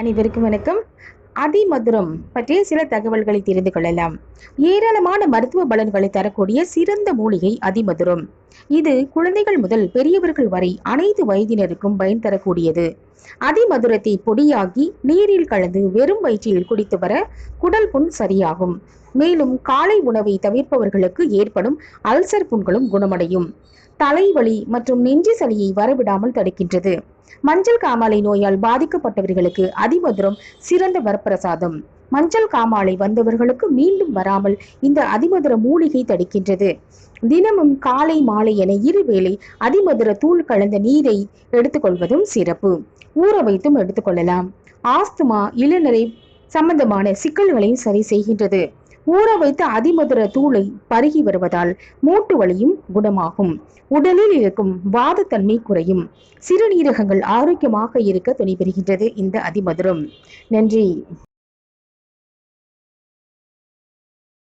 அனைவருக்கும் வணக்கம். அதிமதுரம் பற்றிய சில தகவல்களை தெரிந்து கொள்ளலாம். ஏராளமான மருத்துவ பலன்களை தரக்கூடிய சிறந்த மூலிகை அதிமதுரம். இது குழந்தைகள் முதல் பெரியவர்கள் வரை அனைத்து வயதினருக்கும் பயன் தரக்கூடியது. அதிமதுரத்தை பொடியாக்கி நீரில் கலந்து வெறும் வயிற்றில் குடித்து வர குடல் புண் சரியாகும். மேலும் காலை உணவை தவிர்ப்பவர்களுக்கு ஏற்படும் அல்சர் புண்களும் குணமடையும். தலைவலி மற்றும் நெஞ்சு சளியை வரவிடாமல் தடுக்கின்றது. மஞ்சள் காமாலை நோயால் பாதிக்கப்பட்டவர்களுக்கு அதிமதுரம் சிறந்த வரப்பிரசாதம். மஞ்சள் காமாலை வந்தவர்களுக்கு மீண்டும் வராமல் இந்த அதிமதுர மூலிகை தடுக்கின்றது. தினமும் காலை மாலை என இருவேளை அதிமதுர தூள் கலந்த நீரை எடுத்துக்கொள்வதும் சிறப்பு. ஊற வைத்தும் எடுத்துக்கொள்ளலாம். ஆஸ்துமா இளநரை சம்பந்தமான சிக்கல்களையும் சரி செய்கின்றது. ஊற வைத்த அதிமதுர தூளை பருகி வருவதால் மூட்டு வலியும் குணமாகும். உடலில் இருக்கும் வாதத்தன்மை குறையும். சிறுநீரகங்கள் ஆரோக்கியமாக இருக்க துணை பெறுகின்றது இந்த அதிமதுரம். நன்றி.